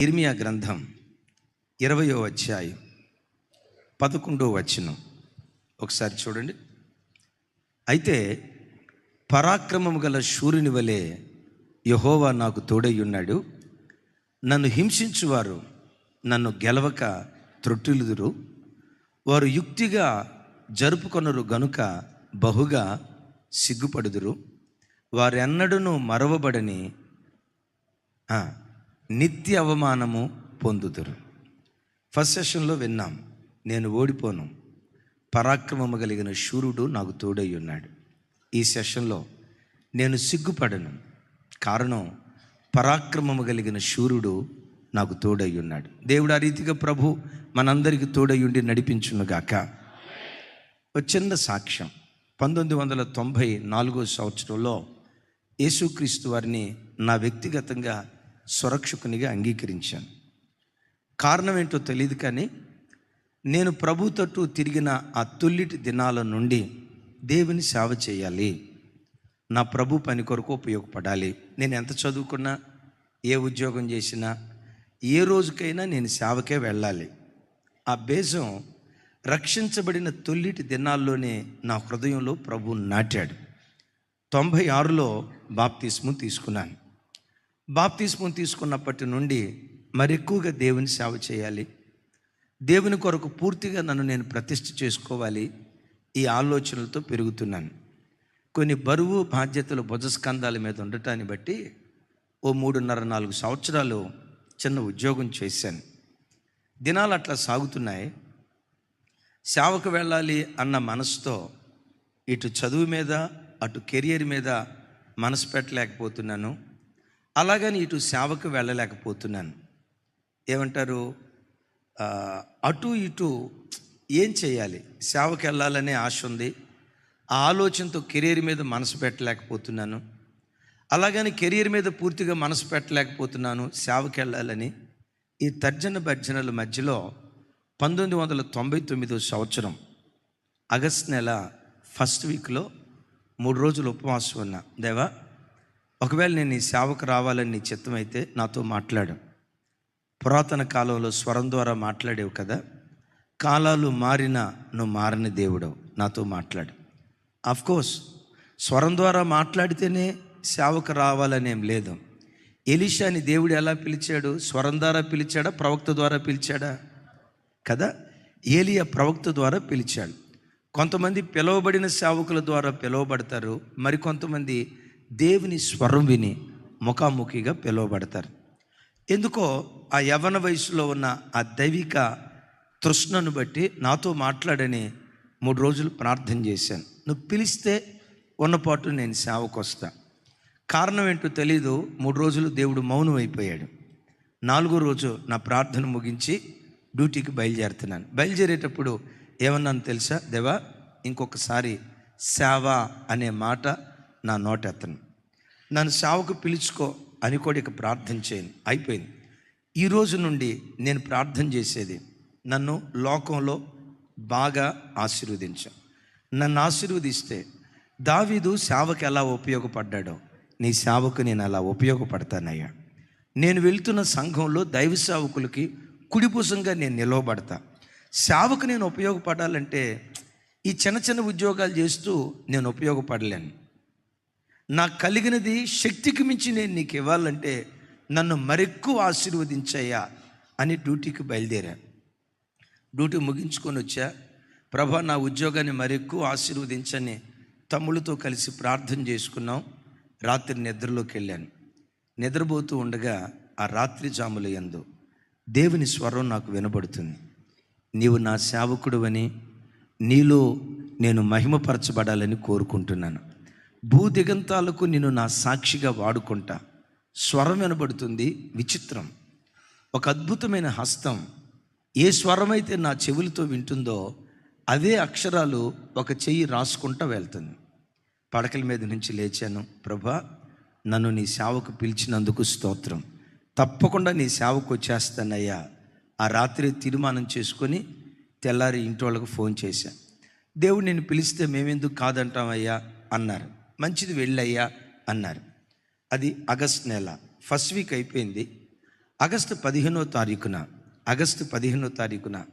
ఇర్మియా గ్రంథం ఇరవయో అధ్యాయం పదకొండో వచనం. ఒకసారి చూడండి. అయితే పరాక్రమము గల శూరుని వలె యహోవా నాకు తోడయ్యున్నాడు నన్ను హింసించువారు నన్ను గెలవక త్రొట్టిలుదురు. వారు యుక్తిగా జరుపుకొనరు గనుక బహుగా సిగ్గుపడుదురు. వారెన్నడూను మరవబడని నిత్య అవమానము పొందుదురు ఫస్ట్ సెషన్లో విన్నాం నేను ఓడిపోను పరాక్రమము కలిగిన శూరుడు నాకు తోడై ఉన్నాడు ఈ సెషన్లో నేను సిగ్గుపడను కారణం పరాక్రమము కలిగిన శూరుడు నాకు తోడై ఉన్నాడు దేవుడు ఆ రీతిగా ప్రభు మనందరికీ తోడై ఉండి నడిపించునుగాక ఒక చిన్న సాక్ష్యం పంతొమ్మిది వందల తొంభై నాలుగో సంవత్సరంలో యేసుక్రీస్తు వారిని నా వ్యక్తిగతంగా సురక్షకునిగా అంగీకరించాను. కారణం ఏంటో తెలియదు కానీ నేను ప్రభు తట్టు తిరిగిన ఆ తొల్లిటి దినాల నుండి దేవుని సేవ చేయాలి. నా ప్రభు పని కొరకు ఉపయోగపడాలి. నేను ఎంత చదువుకున్నా ఏ ఉద్యోగం చేసినా ఏ రోజుకైనా నేను సేవకే వెళ్ళాలి. ఆ బేజం రక్షించబడిన తొల్లిటి దినాల్లోనే నా హృదయంలో ప్రభు నాటాడు. తొంభై ఆరులో బాప్తిస్ము తీసుకున్నాను. బాప్తిస్ము తీసుకున్నప్పటి నుండి మరెక్కువగా దేవుని సేవ చేయాలి. దేవుని కొరకు పూర్తిగా నన్ను నేను ప్రతిష్ఠ చేసుకోవాలి ఈ ఆలోచనలతో పెరుగుతున్నాను. కొన్ని బరువు బాధ్యతలు భుజస్కంధాల మీద ఉండటాన్ని బట్టి ఓ మూడున్నర నాలుగు సంవత్సరాలు చిన్న ఉద్యోగం చేశాను. దినాలు అట్లా సాగుతున్నాయి. సేవకు వెళ్ళాలి అన్న మనసుతో ఇటు చదువు మీద అటు కెరియర్ మీద మనసు పెట్టలేకపోతున్నాను. అలాగని ఇటు సేవకు వెళ్ళలేకపోతున్నాను. ఏమంటారు? అటు ఇటు ఏం చేయాలి? సేవకు వెళ్ళాలనే ఆశ ఉంది. ఆ ఆలోచనతో కెరీర్ మీద మనసు పెట్టలేకపోతున్నాను. అలాగని కెరీర్ మీద పూర్తిగా మనసు పెట్టలేకపోతున్నాను సేవకి వెళ్ళాలని. ఈ తర్జన భర్జనల మధ్యలో పంతొమ్మిది వందల తొంభై తొమ్మిదో సంవత్సరం ఆగస్ట్ నెల ఫస్ట్ వీక్లో మూడు రోజులు ఉపవాసం ఉన్నా. దేవా ఒకవేళ నేను ఈ సేవకు రావాలని నీ చిత్తమైతే నాతో మాట్లాడు. పురాతన కాలంలో స్వరం ద్వారా మాట్లాడేవు కదా? కాలాలు మారినా నువ్వు మారని దేవుడవు. నాతో మాట్లాడు. కోర్స్ స్వరం ద్వారా మాట్లాడితేనే సేవకు రావాలనేం లేదు. ఎలిషాని దేవుడు ఎలా పిలిచాడు? స్వరం ద్వారా పిలిచాడా? ప్రవక్త ద్వారా పిలిచాడా? కదా? ఏలియా ప్రవక్త ద్వారా పిలిచాడు. కొంతమంది పిలువబడిన సేవకుల ద్వారా పిలువబడతారు. మరికొంతమంది దేవుని స్వరం విని ముఖాముఖిగా పిలువబడతారు. ఎందుకో ఆ యవన వయసులో ఉన్న ఆ దైవిక తృష్ణను బట్టి నాతో మాట్లాడని మూడు రోజులు ప్రార్థన చేశాను. నువ్వు పిలిస్తే ఉన్నపాటు నేను సేవకు వస్తా కారణం ఏంటో తెలీదు. మూడు రోజులు దేవుడు మౌనం అయిపోయాడు నాలుగో రోజు నా ప్రార్థన ముగించి డ్యూటీకి బయలుదేరుతున్నాను. బయలుదేరేటప్పుడు ఏమన్నాను తెలుసా? దేవా ఇంకొకసారి సేవ అనే మాట నా నోటెత్తను. నన్ను సేవకు పిలుచుకో అని కూడా ఇక ప్రార్థన చేయను. అయిపోయింది. ఈ రోజు నుండి నేను ప్రార్థన చేసేది నన్ను లోకంలో బాగా ఆశీర్వదించు. నన్ను ఆశీర్వదిస్తే దావీదు సేవకు ఎలా ఉపయోగపడ్డాడో నీ సేవకు నేను అలా ఉపయోగపడతానయ్యా. నేను వెళ్తున్న సంఘంలో దైవ సేవకులకి కుడిపుసంగా నేను నిలవబడతా. సేవకు నేను ఉపయోగపడాలంటే ఈ చిన్న చిన్న ఉద్యోగాలు చేస్తూ నేను ఉపయోగపడలేను. నాకు కలిగినది శక్తికి మించి నేను నీకు ఇవ్వాలంటే నన్ను మరెక్కువ ఆశీర్వదించయ్యా అని డ్యూటీకి బయలుదేరాను డ్యూటీ ముగించుకొని వచ్చా. ప్రభా నా ఉద్యోగాన్ని మరెక్కువ ఆశీర్వదించని తమ్ముళ్ళతో కలిసి ప్రార్థన చేసుకున్నాం. రాత్రి నిద్రలోకి వెళ్ళాను. నిద్రపోతూ ఉండగా ఆ రాత్రి జాముల ఎందు దేవుని స్వరం నాకు వినబడుతుంది. నీవు నా సేవకుడు అని నీలో నేను మహిమపరచబడాలని కోరుకుంటున్నాను. భూదిగంతాలకు నేను నా సాక్షిగా వాడుకుంటా. స్వరం వినబడుతుంది విచిత్రం. ఒక అద్భుతమైన హస్తం ఏ స్వరమైతే నా చెవులతో వింటుందో అదే అక్షరాలు ఒక చెయ్యి రాసుకుంటా వెళ్తుంది. పడకల మీద నుంచి లేచాను. ప్రభా నన్ను నీ సేవకు పిలిచినందుకు స్తోత్రం. తప్పకుండా నీ సేవకు వచ్చేస్తానయ్యా. ఆ రాత్రి తీర్మానం చేసుకొని తెల్లారి ఇంటి వాళ్ళకు ఫోన్ చేశాను దేవుడు నేను పిలిస్తే మేమెందుకు కాదంటామయ్యా అన్నారు. మంచిది వెళ్ళయ్యా అన్నారు. అది ఆగస్ట్ నెల. ఫస్ట్ వీక్ అయిపోయింది. ఆగస్టు పదిహేనో తారీఖున ఆగస్టు పదిహేనో తారీఖున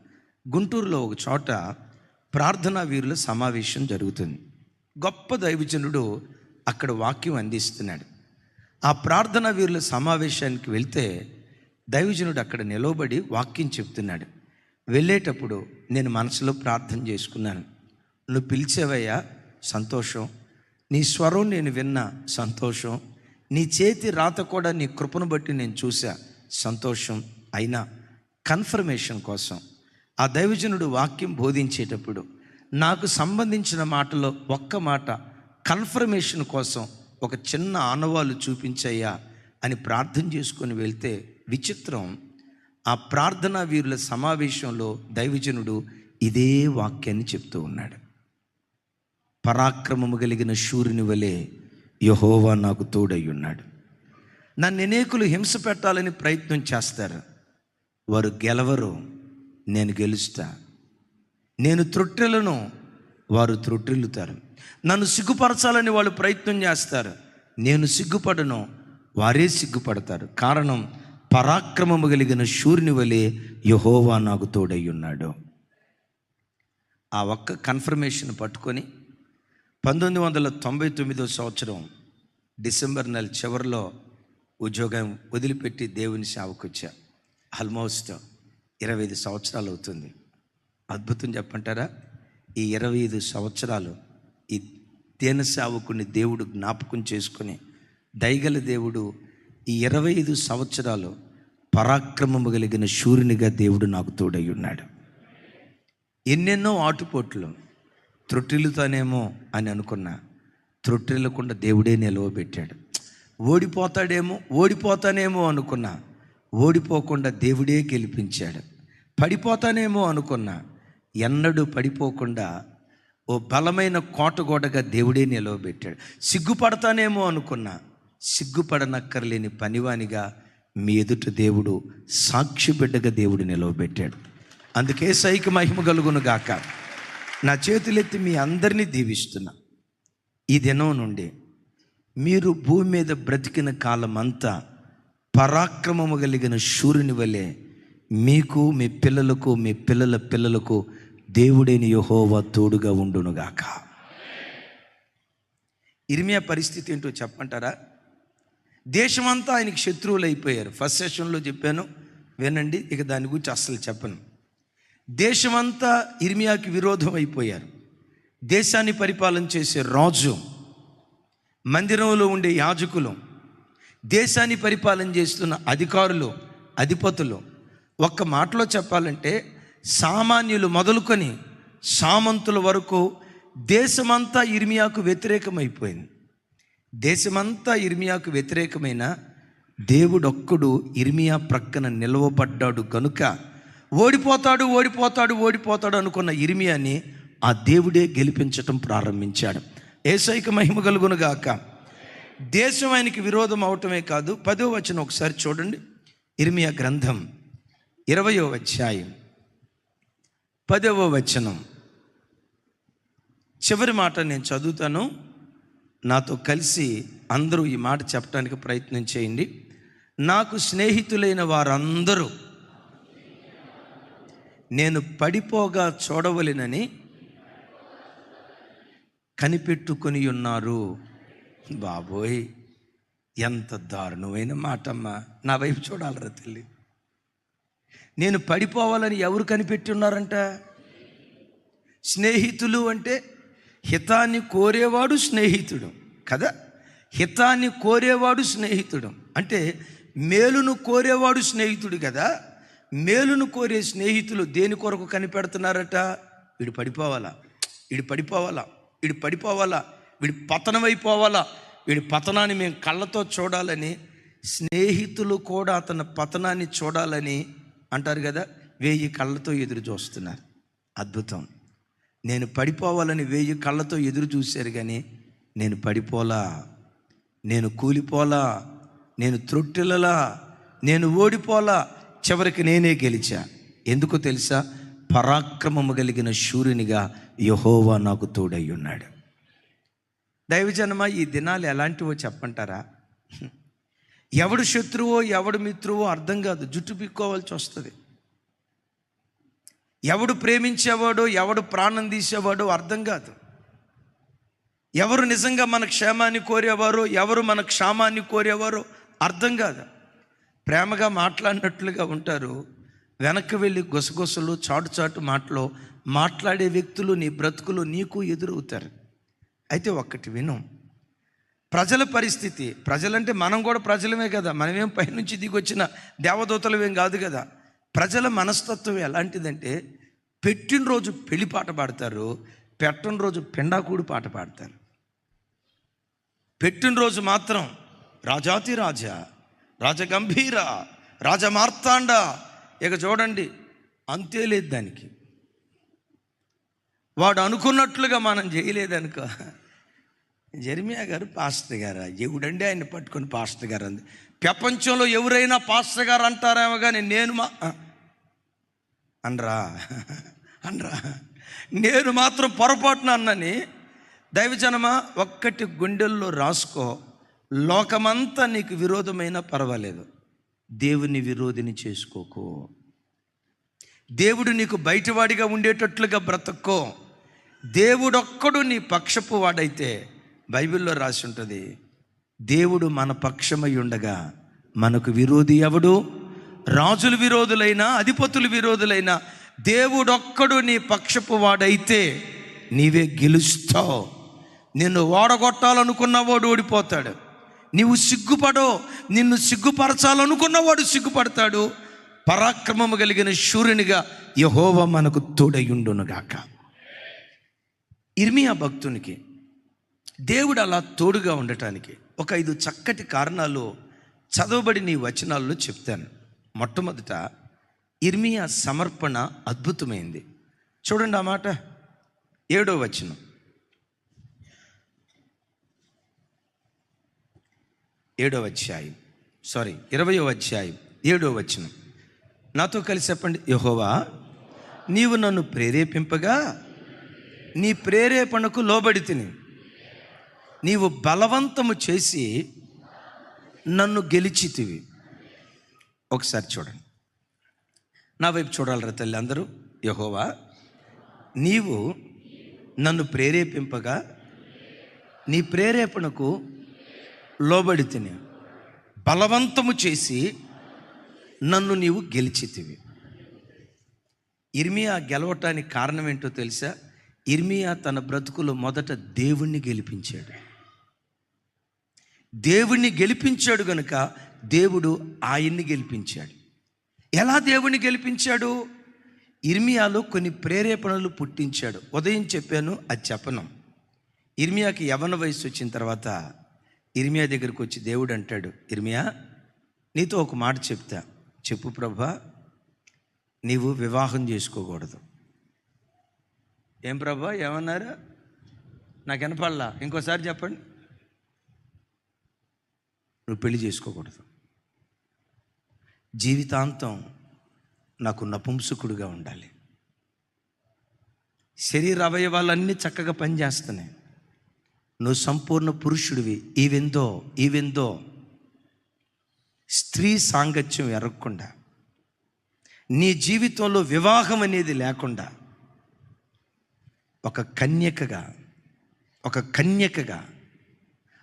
గుంటూరులో ఒక చోట ప్రార్థనా వీరుల సమావేశం జరుగుతుంది. గొప్ప దైవజనుడు అక్కడ వాక్యం అందిస్తున్నాడు. ఆ ప్రార్థనా వీరుల సమావేశానికి వెళ్తే దైవజనుడు అక్కడ నిలవబడి వాక్యం చెప్తున్నాడు. వెళ్ళేటప్పుడు నేను మనసులో ప్రార్థన చేసుకున్నాను. నువ్వు పిలిచేవయ్యా? సంతోషం. నీ స్వరం నేను విన్న సంతోషం నీ చేతి రాత కూడా నీ కృపను బట్టి నేను చూసా సంతోషం అయినా కన్ఫర్మేషన్ కోసం. ఆ దైవజనుడు వాక్యం బోధించేటప్పుడు నాకు సంబంధించిన మాటలో ఒక్క మాట కన్ఫర్మేషన్ కోసం ఒక చిన్న ఆనవాలు చూపించయ్యా అని ప్రార్థన చేసుకొని వెళ్తే విచిత్రం. ఆ ప్రార్థనా వీరుల సమావేశంలో దైవజనుడు ఇదే వాక్యాన్ని చెప్తూ ఉన్నాడు. పరాక్రమము కలిగిన శూరుని వలె యహోవా నాకు తోడయ్యున్నాడు. నన్ను అనేకులు హింస పెట్టాలని ప్రయత్నం చేస్తారు. వారు గెలవరు నేను గెలుస్తా. నేను త్రొట్టెలను వారు త్రొట్టిల్లుతారు. నన్ను సిగ్గుపరచాలని వాళ్ళు ప్రయత్నం చేస్తారు. నేను సిగ్గుపడను వారే సిగ్గుపడతారు. కారణం పరాక్రమము కలిగిన శూర్యుని వలె యహోవా నాకు తోడై ఉన్నాడు ఆ ఒక్క కన్ఫర్మేషన్ పట్టుకొని పంతొమ్మిది వందల తొంభై తొమ్మిదో సంవత్సరం డిసెంబర్ నెల చివరిలో ఉద్యోగం వదిలిపెట్టి దేవుని సేవకు వచ్చా ఆల్మోస్ట్ ఇరవై ఐదు సంవత్సరాలు అవుతుంది. అద్భుతం చెప్పంటారా? ఈ ఇరవై ఐదు సంవత్సరాలు ఈ తేన సేవకుని దేవుడు జ్ఞాపకం చేసుకుని దయగల దేవుడు ఈ ఇరవై ఐదు సంవత్సరాలు పరాక్రమము కలిగిన సూర్యునిగా దేవుడు నాకు తోడై ఉన్నాడు. ఎన్నెన్నో ఆటుపోట్లు త్రొట్టిల్లుతానేమో అని అనుకున్నా. త్రొట్టిల్లకుండా దేవుడే నిలవబెట్టాడు. ఓడిపోతాడేమో ఓడిపోతానేమో అనుకున్నా. ఓడిపోకుండా దేవుడే గెలిపించాడు. పడిపోతానేమో అనుకున్నా. ఎన్నడూ పడిపోకుండా ఓ బలమైన కోటగోడగా దేవుడే నిలవబెట్టాడు. సిగ్గుపడతానేమో అనుకున్నా. సిగ్గుపడనక్కర్లేని పనివానిగా మీ ఎదుట దేవుడు సాక్షి బిడ్డగా దేవుడు నిలవబెట్టాడు. అందుకే సైకి మహిమ కలుగును గాక నా చేతులెత్తి మీ అందరినీ దీవిస్తున్నా. ఈ దినం నుండి మీరు భూమి మీద బ్రతికిన కాలం అంతా పరాక్రమము కలిగిన సూర్యుని వలె మీకు మీ పిల్లలకు మీ పిల్లల పిల్లలకు దేవుడైన యహోవా తోడుగా ఉండునుగాక. ఇర్మియా పరిస్థితి ఏంటో చెప్పంటారా దేశమంతా ఆయనకి శత్రువులు అయిపోయారు ఫస్ట్ సెషన్లో చెప్పాను. వినండి ఇక దాని గురించి అస్సలు చెప్పను. దేశమంతా ఇర్మియాకి విరోధం అయిపోయారు దేశాన్ని పరిపాలన చేసే రాజు మందిరంలో ఉండే యాజకులు దేశాన్ని పరిపాలన చేస్తున్న అధికారులు అధిపతులు ఒక్క మాటలో చెప్పాలంటే సామాన్యులు మొదలుకొని సామంతుల వరకు దేశమంతా ఇర్మియాకు వ్యతిరేకమైపోయింది. దేశమంతా ఇర్మియాకు వ్యతిరేకమైన దేవుడొక్కడు ఇర్మియా ప్రక్కన నిలవబడ్డాడు కనుక ఓడిపోతాడు ఓడిపోతాడు ఓడిపోతాడు అనుకున్న ఇరిమియాని ఆ దేవుడే గెలిపించటం ప్రారంభించాడు. ఏసైక మహిమ కలుగునుగాక దేశం ఆయనకి విరోధం అవటమే కాదు. పదో వచనం ఒకసారి చూడండి. ఇర్మియా గ్రంథం ఇరవయో అధ్యాయం పదవ వచనం. చివరి మాట నేను చదువుతాను. నాతో కలిసి అందరూ ఈ మాట చెప్పడానికి ప్రయత్నం చేయండి. నాకు స్నేహితులైన వారందరూ నేను పడిపోగా చూడవలెనని కనిపెట్టుకొని ఉన్నారు. బాబోయ్ ఎంత దారుణమైన మాటమ్మా. నా వైపు చూడాలరా తల్లి. నేను పడిపోవాలని ఎవరు కనిపెట్టి ఉన్నారంట స్నేహితులు అంటే హితాన్ని కోరేవాడు స్నేహితుడు కదా? హితాన్ని కోరేవాడు స్నేహితుడు. అంటే మేలును కోరేవాడు స్నేహితుడు కదా? మేలును కోరే స్నేహితులు దేని కొరకు కనిపెడుతున్నారట? వీడు పడిపోవాలా? వీడు పడిపోవాలా? వీడు పడిపోవాలా? వీడి పతనమైపోవాలా? వీడి పతనాన్ని మేము కళ్ళతో చూడాలని స్నేహితులు కూడా అతని పతనాన్ని చూడాలని అంటారు కదా వేయి కళ్ళతో ఎదురు చూస్తున్నారు. అద్భుతం. నేను పడిపోవాలని వేయి కళ్ళతో ఎదురు చూశారు కానీ నేను పడిపోలా? నేను కూలిపోలా? నేను త్రొట్టెలలా నేను ఓడిపోలా? చివరికి నేనే గెలిచా. ఎందుకు తెలుసా? పరాక్రమము కలిగిన శూరునిగా యహోవా నాకు తోడై ఉన్నాడు దైవజనమ ఈ దినాలు ఎలాంటివో చెప్పంటారా? ఎవడు శత్రువో ఎవడు మిత్రువో అర్థం కాదు. జుట్టు పిక్కోవాల్సి వస్తుంది. ఎవడు ప్రేమించేవాడో ఎవడు ప్రాణం తీసేవాడో అర్థం కాదు. ఎవరు నిజంగా మన క్షేమాన్ని కోరేవారో ఎవరు మన క్షేమాన్ని కోరేవారో అర్థం కాదు. ప్రేమగా మాట్లాడినట్లుగా ఉంటారు. వెనక్కి వెళ్ళి గుసగుసలు చాటు చాటు మాటలు మాట్లాడే వ్యక్తులు నీ బ్రతుకులు నీకు ఎదురవుతారు. అయితే ఒక్కటి విను. ప్రజల పరిస్థితి ప్రజలంటే మనం కూడా ప్రజలమే కదా. మనమేం పైనుంచి దిగొచ్చిన దేవదూతలమేం కాదు కదా. ప్రజల మనస్తత్వం ఎలాంటిదంటే పెట్టినరోజు పెళ్ళి పాట పాడతారు పెట్టని రోజు పిండాకూడి పాట పాడతారు. పెట్టినరోజు మాత్రం రాజాతి రాజా రాజగంభీర రాజమార్తాండ. ఇక చూడండి అంతే లేదు దానికి. వాడు అనుకున్నట్లుగా మనం చేయలేదనుకో. జర్మియా గారు పాస్టర్ గారు? ఎవడండి ఆయన పట్టుకొని పాస్టర్ గారు అంది. ప్రపంచంలో ఎవరైనా పాస్టర్ గారు అంటారేమో కానీ నేను మా అనరా అనరా. నేను మాత్రం పొరపాటున అన్నని. దైవజనమా ఒక్కటి గుండెల్లో రాసుకో. లోకమంతా నీకు విరోధమైనా పర్వాలేదు. దేవుని విరోధిని చేసుకోకు. దేవుడు నీకు బయటవాడిగా ఉండేటట్లుగా బ్రతక్కో. దేవుడొక్కడు నీ పక్షపు వాడైతే బైబిల్లో రాసి ఉంటుంది దేవుడు మన పక్షమై ఉండగా మనకు విరోధి ఎవడు? రాజుల విరోధులైనా అధిపతుల విరోధులైనా దేవుడొక్కడు నీ పక్షపు వాడైతే నీవే గెలుస్తావు. నిన్ను ఓడగొట్టాలనుకున్నవాడు ఓడిపోతాడు. నీవు సిగ్గుపడో నిన్ను సిగ్గుపరచాలనుకున్నవాడు సిగ్గుపడతాడు. పరాక్రమము కలిగిన శూరునిగా యహోవ మనకు తోడయుండునుగాక. ఇర్మియా భక్తునికి దేవుడు అలా తోడుగా ఉండటానికి ఒక ఐదు చక్కటి కారణాలు చదవబడి నీ వచనాల్లో చెప్తాను. మొట్టమొదట ఇర్మియా సమర్పణ అద్భుతమైంది. చూడండి ఆ మాట. ఏడో వచనం. ఏడో అధ్యాయం. సారీ ఇరవయో అధ్యాయం ఏడో వచనం. నాతో కలిసి చెప్పండి యహోవా నీవు నన్ను ప్రేరేపింపగా నీ ప్రేరేపణకు లోబడి తిని నీవు బలవంతము చేసి నన్ను గెలిచితివి ఒకసారి చూడండి. నా వైపు చూడాలరా తల్లి అందరూ. యహోవా నీవు నన్ను ప్రేరేపింపగా నీ ప్రేరేపణకు లోబడి తిని బలవంతము చేసి నన్ను నీవు గెలిచితివి. ఇర్మియా గెలవటానికి కారణం ఏంటో తెలుసా? ఇర్మియా తన బ్రతుకులో మొదట దేవుణ్ణి గెలిపించాడు. దేవుణ్ణి గెలిపించాడు గనుక దేవుడు ఆయన్ని గెలిపించాడు. ఎలా దేవుణ్ణి గెలిపించాడు? ఇర్మియాలో కొన్ని ప్రేరేపణలు పుట్టించాడు. ఉదయం చెప్పాను అది చెప్పను. ఇర్మియాకి యవన వయసు వచ్చిన తర్వాత ఇర్మియా దగ్గరికి వచ్చి దేవుడు అంటాడు ఇర్మియా నీతో ఒక మాట చెప్తా. చెప్పు ప్రభా నీవు వివాహం చేసుకోకూడదు. ఏం ప్రభా ఏమన్నారు? నాకు వినపడలా. ఇంకోసారి చెప్పండి. నువ్వు పెళ్ళి చేసుకోకూడదు. జీవితాంతం నాకు నపుంసకుడుగా ఉండాలి. శరీర అవయవాలన్నీ చక్కగా పనిచేస్తున్నాయి. నువ్వు సంపూర్ణ పురుషుడివి. ఈవెందో ఈవెందో. స్త్రీ సాంగత్యం ఎరగకుండా నీ జీవితంలో వివాహం అనేది లేకుండా ఒక కన్యకగా ఒక కన్యకగా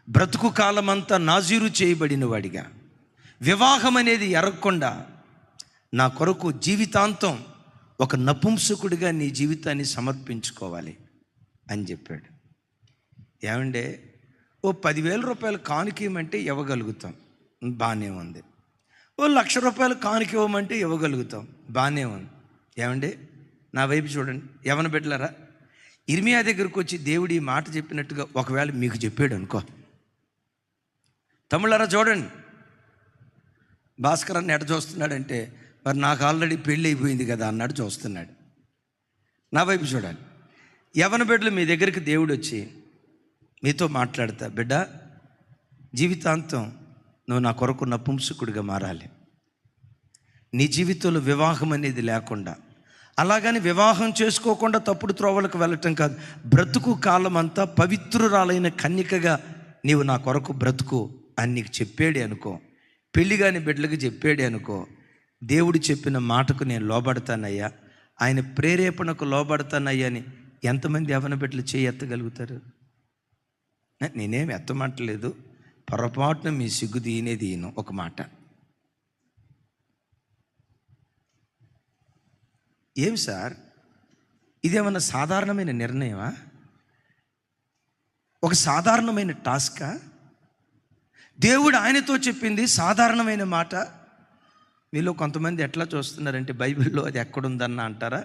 బ్రతుకు కాలమంతా నాజీరు చేయబడిన వాడిగా వివాహం అనేది ఎరగకుండా నా కొరకు జీవితాంతం ఒక నపుంసకుడిగా నీ జీవితాన్ని సమర్పించుకోవాలి అని చెప్పాడు. ఏమండే? ఓ పదివేల రూపాయలు కానుకేయమంటే ఇవ్వమంటే ఇవ్వగలుగుతాం. బాగానే ఉంది. ఓ లక్ష రూపాయలు కానుకివ్వమంటే ఇవ్వగలుగుతాం. బాగానే ఉంది. ఏమండి? నా వైపు చూడండి. ఎవరిని బిడ్డలరా ఇర్మియా దగ్గరకు వచ్చి దేవుడు ఈ మాట చెప్పినట్టుగా ఒకవేళ మీకు చెప్పాడు అనుకో. తమ్ముళ్ళారా చూడండి. భాస్కర్ అన్న ఎట చూస్తున్నాడంటే మరి నాకు ఆల్రెడీ పెళ్ళి అయిపోయింది కదా అన్నాడు చూస్తున్నాడు. నా వైపు చూడాలి యవన బిడ్డలు మీ దగ్గరికి దేవుడు వచ్చి మీతో మాట్లాడతా బిడ్డ జీవితాంతం నువ్వు నా కొరకు నపుంసకుడిగా మారాలి. నీ జీవితంలో వివాహం అనేది లేకుండా అలాగని వివాహం చేసుకోకుండా తప్పుడు త్రోవలకు వెళ్ళటం కాదు. బ్రతుకు కాలం అంతా పవిత్రురాలైన కన్యకగా నీవు నా కొరకు బ్రతుకు అని నీకు చెప్పాడు అనుకో. పెళ్ళి కాని బిడ్డలకు చెప్పాడు అనుకో. దేవుడు చెప్పిన మాటకు నేను లోబడతానయ్యా. ఆయన ప్రేరేపణకు లోబడతానయ్యా అని ఎంతమంది యవన బిడ్డలు చేయెత్తగలుగుతారు నేనేమి ఎత్తమాటలేదు ఎత్తమంటలేదు పొరపాటున మీ సిగ్గు దీనే దీను ఒక మాట. ఏం సార్? ఇదేమన్నా సాధారణమైన నిర్ణయమా? ఒక సాధారణమైన టాస్కా? దేవుడు ఆయనతో చెప్పింది సాధారణమైన మాట. మీలో కొంతమంది ఎట్లా చూస్తున్నారంటే బైబిల్లో అది ఎక్కడుందన్న అంటారా?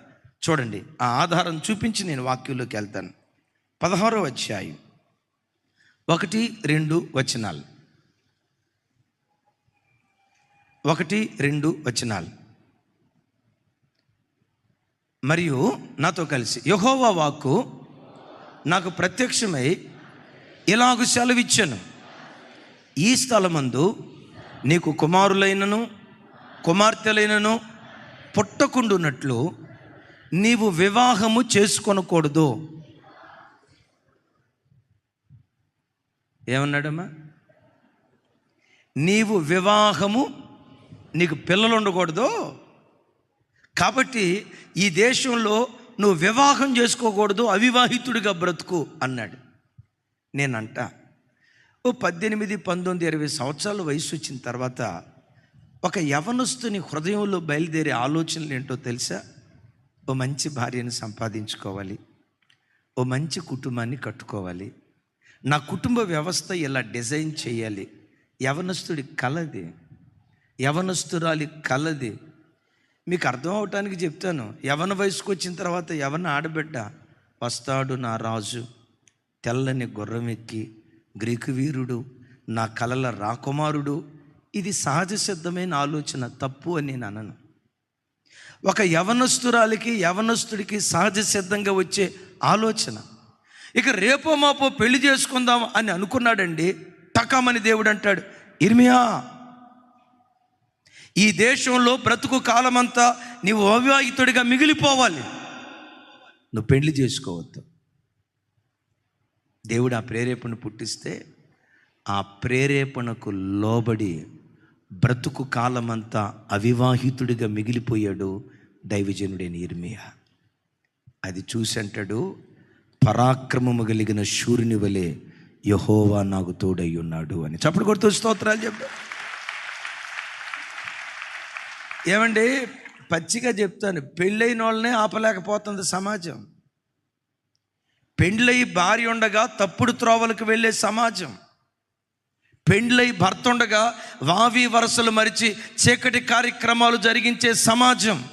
చూడండి ఆ ఆధారం చూపించి నేను వాక్యంలోకి వెళ్తాను. పదహారో అధ్యాయం. ఒకటి రెండు వచనాలు. ఒకటి రెండు వచనాలు. మరియు నాతో కలిసి యహోవా వాక్కు నాకు ప్రత్యక్షమై ఇలాగు సెలవిచ్చాను. ఈ స్థలమందు నీకు కుమారులైనను కుమార్తెలైనను పుట్టకుండున్నట్లు నీవు వివాహము చేసుకొనకూడదు. ఏమన్నాడమ్మా? నీవు వివాహము నీకు పిల్లలు ఉండకూడదు. కాబట్టి ఈ దేశంలో నువ్వు వివాహం చేసుకోకూడదు అవివాహితుడిగా బ్రతుకు అన్నాడు. నేనంట ఓ పద్దెనిమిది పంతొమ్మిది ఇరవై సంవత్సరాల వయసు వచ్చిన తర్వాత ఒక యవనస్తుని హృదయంలో బయలుదేరే ఆలోచనలు ఏంటో తెలుసా? ఓ మంచి భార్యను సంపాదించుకోవాలి. ఓ మంచి కుటుంబాన్ని కట్టుకోవాలి. నా కుటుంబ వ్యవస్థ ఇలా డిజైన్ చేయాలి? యవనస్తుడి కలది. యవనస్తురాలి కలది. మీకు అర్థం అవటానికి చెప్తాను. యవన వయసుకు వచ్చిన తర్వాత యవన ఆడబిడ్డ. వస్తాడు నా రాజు. తెల్లని గుర్రం ఎక్కి గ్రీకు వీరుడు. నా కలల రాకుమారుడు. ఇది సహజ సిద్ధమైన ఆలోచన. తప్పు అని నేను అనను. ఒక యవనస్తురాలికి యవనస్తుడికి సహజ సిద్ధంగా వచ్చే ఆలోచన. ఇక రేపో మాపో పెళ్ళి చేసుకుందాం అని అనుకున్నాడండి. తకమని దేవుడు అంటాడు ఇర్మియా ఈ దేశంలో బ్రతుకు కాలమంతా నీవు అవివాహితుడిగా మిగిలిపోవాలి. నువ్వు పెళ్ళి చేసుకోవద్దు. దేవుడు ఆ ప్రేరేపణ పుట్టిస్తే ఆ ప్రేరేపణకు లోబడి బ్రతుకు కాలమంతా అవివాహితుడిగా మిగిలిపోయాడు దైవజనుడైన ఇర్మియా. అది చూసి అంటాడు పరాక్రమము కలిగిన శూరుని వలె యహోవా నాకు తోడై ఉన్నాడు అని. చప్పుడు కొడుతూ స్తోత్రాలు చెప్తా. ఏమండి? పచ్చిగా చెప్తాను. పెళ్ళైన వాళ్ళనే ఆపలేకపోతుంది సమాజం. పెండ్లై భార్య ఉండగా తప్పుడు త్రోవలకు వెళ్ళే సమాజం. పెండ్లై భర్త ఉండగా వావి వరసలు మరిచి చీకటి కార్యక్రమాలు జరిగించే సమాజం.